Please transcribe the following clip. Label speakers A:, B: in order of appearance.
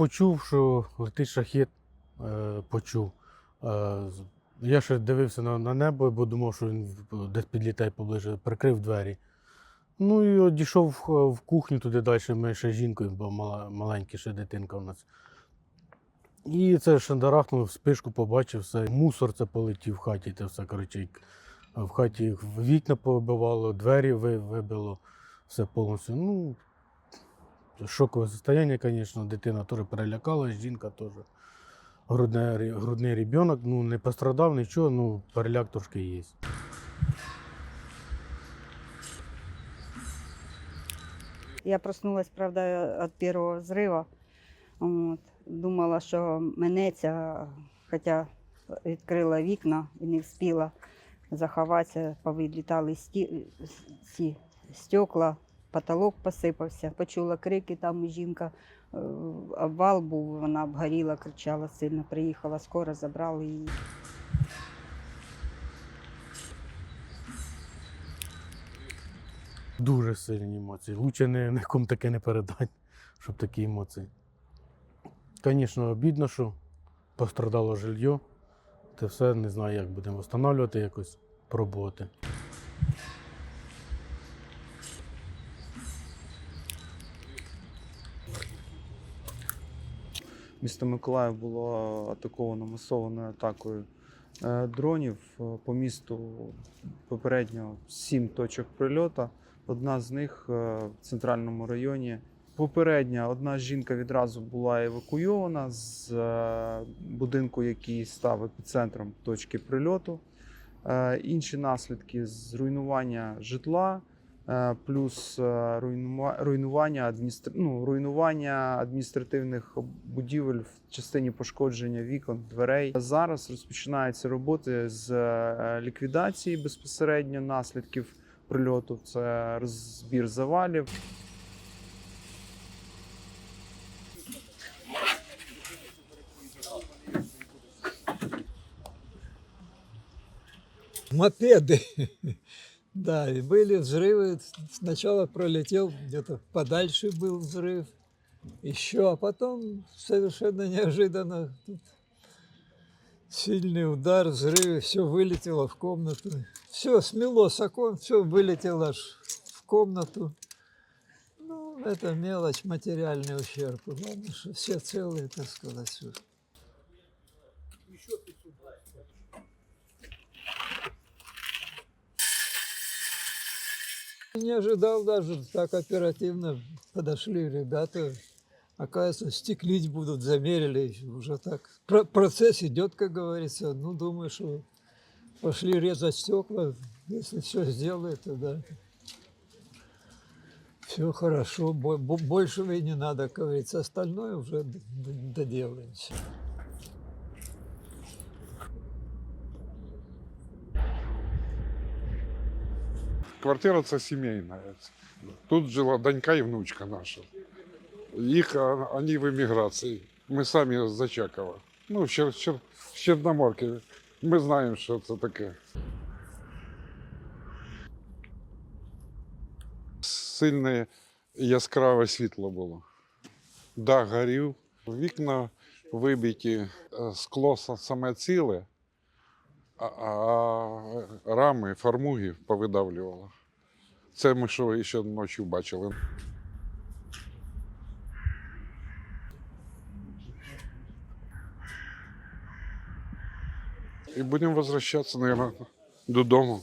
A: почув, що летить шахет, почув. Е, я ще дивився на, на небо, бо думав, що він десь підлітає поближе, прикрив двері. Ну і от дійшов в, кухню туди далі, ми ще з жінкою, бо мала, маленька ще дитинка у нас. І це шандарахнув, спишку побачив, все. Мусор це полетів в хаті, це все, коротше. В хаті вікна побивало, двері вибило, все повністю. Ну, шокове состояние, звісно, дитина теж перелякалась, жінка теж. Грудне, ре- грудний ребенок, ну не пострадав, нічого, ну переляк трошки є.
B: Я проснулась, правда, от первого взрыва. От. Думала, що минеться, хоча відкрила вікна і не встигла заховатися, повидлітали сті... ці стекла, потолок посипався. Почула крики, там жінка, е, обвал був, вона обгоріла, кричала сильно. Приїхала скоро, забрали її.
A: Дуже сильні емоції. Лучше не, нікому таке не передати, щоб такі емоції. Звісно, обідно, що пострадало жилье. Це все не знаю, як будемо встановлювати якось, пробувати.
C: Місто Миколаїв було атаковано масованою атакою е, дронів. Е, По місту попередньо сім точок прильоту. Одна з них е, в центральному районі. Попередня одна жінка відразу була евакуйована з будинку, який став епіцентром точки прильоту. Інші наслідки зруйнування житла, плюс е, руйнування, адміністр... ну, руйнування адміністративних будівель в частині пошкодження вікон, дверей. Зараз розпочинаються роботи з е, ліквідації безпосередньо наслідків прильоту. Це розбір завалів.
D: Мопеды. Да, и были взрывы. Сначала пролетел где-то подальше был взрыв. Еще, а потом совершенно неожиданно тут сильный удар, взрыв, все вылетело в комнату. Все смело с окон, все вылетело аж в комнату. Ну, это мелочь, материальный ущерб. Главное, что все целые, так сказать. Не ожидал даже, так оперативно подошли ребята. Оказывается, стеклить будут, замерили уже так. Про- процесс идет, как говорится. Ну, думаю, что пошли резать стекла. Если все сделают, тогда все хорошо. Бо- бо- Большего и не надо, как говорится. Остальное уже д-
E: Квартира це сімейна. Тут жила донька і внучка наша. Їх вони в еміграції. Ми самі з Зачакова. Ну, з Чорноморки. Ми знаємо, що це таке. Сильне яскраве світло було. Дах горів, вікна вибиті, е, скло саме ціле, а, рами, фармуги повидавлювало. Це ми що ще ночі бачили. І будемо возвращатися, мабуть, додому.